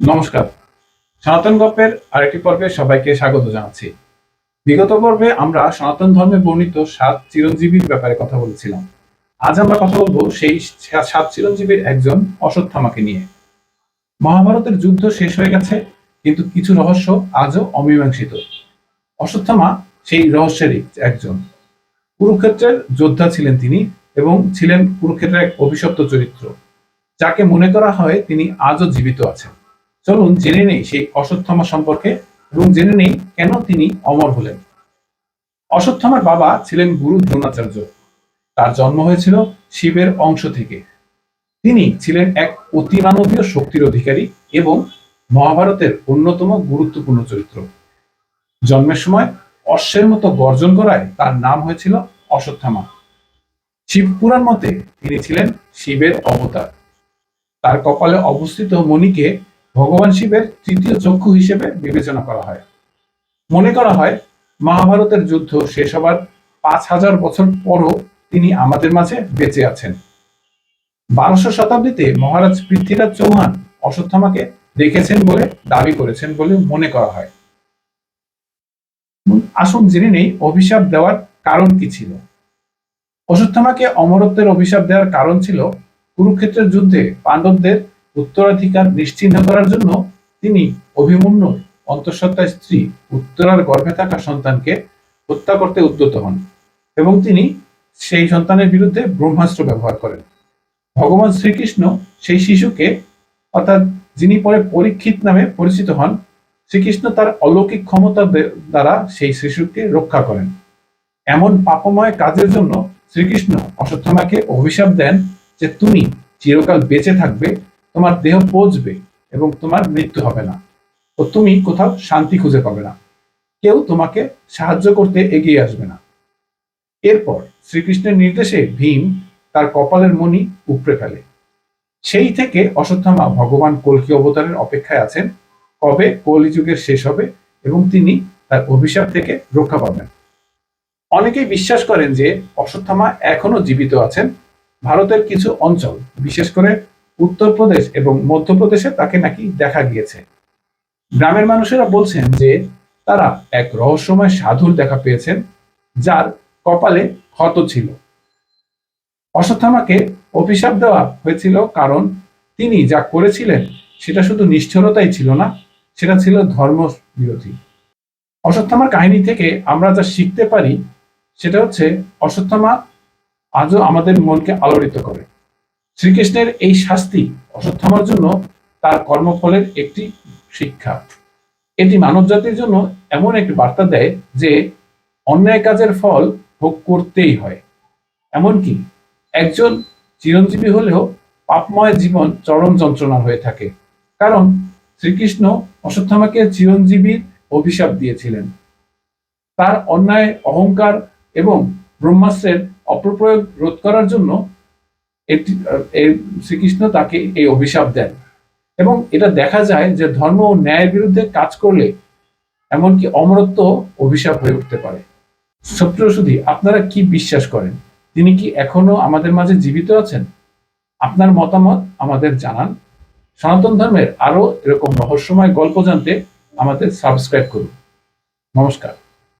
নমস্কার। সনাতন গল্পের আরেকটি পর্বে সবাইকে স্বাগত জানাচ্ছি। বিগত পর্বে আমরা সনাতন ধর্মে বর্ণিত সাত চিরঞ্জীবীর ব্যাপারে কথা বলেছিলাম। আজ আমরা কথা বলব সেই সাত চিরঞ্জীবীর একজন অশ্বত্থামাকে নিয়ে। মহাভারতের যুদ্ধ শেষ হয়ে গেছে, কিন্তু কিছু রহস্য আজও অমীমাংসিত। অশ্বত্থামা সেই রহস্যেরই একজন। কুরুক্ষেত্রের যোদ্ধা ছিলেন তিনি এবং ছিলেন কুরুক্ষেত্রের এক অভিশপ্ত চরিত্র, যাকে মনে করা হয় তিনি আজও জীবিত আছেন। চলুন জেনে নেই সেই অশ্বত্থামা সম্পর্কে এবং জেনে নেই কেন তিনি অমর হলেন। অশ্বত্থামার বাবা ছিলেন গুরু দ্রোণাচার্য। তার জন্ম হয়েছিল শিবের অংশ থেকে। তিনি ছিলেন এক অতিমানবীয় শক্তির অধিকারী এবং মহাভারতের অন্যতম গুরুত্বপূর্ণ চরিত্র। জন্মের সময় অশ্বের মতো গর্জন করায় তার নাম হয়েছিল অশ্বত্থামা। শিবপুরাণ মতে তিনি ছিলেন শিবের অবতার। তার কপালে অবস্থিত মণিকে ভগবান শিবের তৃতীয় চক্ষু হিসেবে বিবেচনা করা হয়। মনে করা হয়, মহাভারতের যুদ্ধ শেষ হবার পাঁচ হাজার বছর পরও তিনি আমাদের মাঝে বেঁচে আছেন। বারোশো শতাব্দীতে মহারাজ পৃথ্বীরাজ চৌহান অশ্বত্থামাকে দেখেছেন বলে, দাবি করেছেন বলে মনে করা হয়। আসুন জেনে নেই, অভিশাপ দেওয়ার কারণ কি ছিল? অশ্বত্থামাকে অমরত্বের অভিশাপ দেওয়ার কারণ ছিল কুরুক্ষেত্রের যুদ্ধে পাণ্ডবদের উত্তরাধিকার নিশ্চিহ্ন করার জন্য তিনি অভিমন্যুর অন্তঃসত্ত্বা স্ত্রী উত্তরার গর্ভে থাকা সন্তানকে হত্যা করতে উদ্যত হন এবং তিনি সেই সন্তানের বিরুদ্ধে ব্রহ্মাস্ত্র ব্যবহার করেন। ভগবান শ্রীকৃষ্ণ সেই শিশুকে, অর্থাৎ যিনি পরে পরীক্ষিত নামে পরিচিত হন, শ্রীকৃষ্ণ তার অলৌকিক ক্ষমতা দ্বারা সেই শিশুকে রক্ষা করেন। এমন পাপময় কাজের জন্য শ্রীকৃষ্ণ অশ্বত্থামাকে অভিশাপ দেন যে তুমি চিরকাল বেঁচে থাকবে তোমার দেহ পচবে এবং তোমার মৃত্যু হবে না। ও তুমি কোথাও শান্তি খুঁজে পাবে না। কেউ তোমাকে সাহায্য করতে এগিয়ে আসবে না। এরপর শ্রীকৃষ্ণের নির্দেশে ভীম তার কপালের মণি উপড়ে ফেলে। সেই থেকে অশ্বত্থামা ভগবান কলকি অবতারের অপেক্ষায় আছেন। কবে কলিযুগের শেষ হবে এবং তিনি তার অভিশাপ থেকে রক্ষা পাবেন। অনেকেই বিশ্বাস করেন যে অশ্বত্থামা এখনও জীবিত আছেন। ভারতের কিছু অঞ্চল, বিশেষ করে উত্তরপ্রদেশ এবং মধ্যপ্রদেশে তাকে নাকি দেখা গিয়েছে। গ্রামের মানুষেরা বলছেন যে তারা এক রহস্যময় সাধুর দেখা পেয়েছেন, যার কপালে ক্ষত ছিল। অশ্বত্থামাকে অভিশাপ দেওয়া হয়েছিল কারণ তিনি যা করেছিলেন সেটা শুধু নিষ্ঠুরতাই ছিল না, সেটা ছিল ধর্ম বিরোধী অশ্বত্থামার কাহিনী থেকে আমরা যা শিখতে পারি, সেটা হচ্ছে অশ্বত্থামা আজও আমাদের মনকে আলোড়িত করে। শ্রীকৃষ্ণের এই শাস্তি অশ্বত্থামার জন্য তার কর্মফলের একটি শিক্ষা। এটি মানব জাতির জন্য এমন একটি বার্তা দেয় যে অন্যায় কাজের ফল ভোগ করতেই হয়। এমনকি একজন চিরঞ্জীবী হলেও পাপময় জীবন চরম যন্ত্রণা হয়ে থাকে। কারণ শ্রীকৃষ্ণ অশ্বত্থামাকে চিরঞ্জীবীর অভিশাপ দিয়েছিলেন। তার অন্যায়, অহংকার এবং ব্রহ্মাস্ত্রের অপপ্রয়োগ রোধ করার জন্য শ্রীকৃষ্ণ তাকে এই অভিশাপ দেন। এবং এটা দেখা যায় যে ধর্ম ও ন্যায়ের বিরুদ্ধে কাজ করলে এমনকি অমরত্ব অভিশাপ হয়ে উঠতে পারে। সত্যি আপনারা কি বিশ্বাস করেন? তিনি কি এখনও আমাদের মাঝে জীবিত আছেন? আপনার মতামত আমাদের জানান। সনাতন ধর্মের আরও এরকম রহস্যময় গল্প জানতে আমাদের সাবস্ক্রাইব করুন। নমস্কার।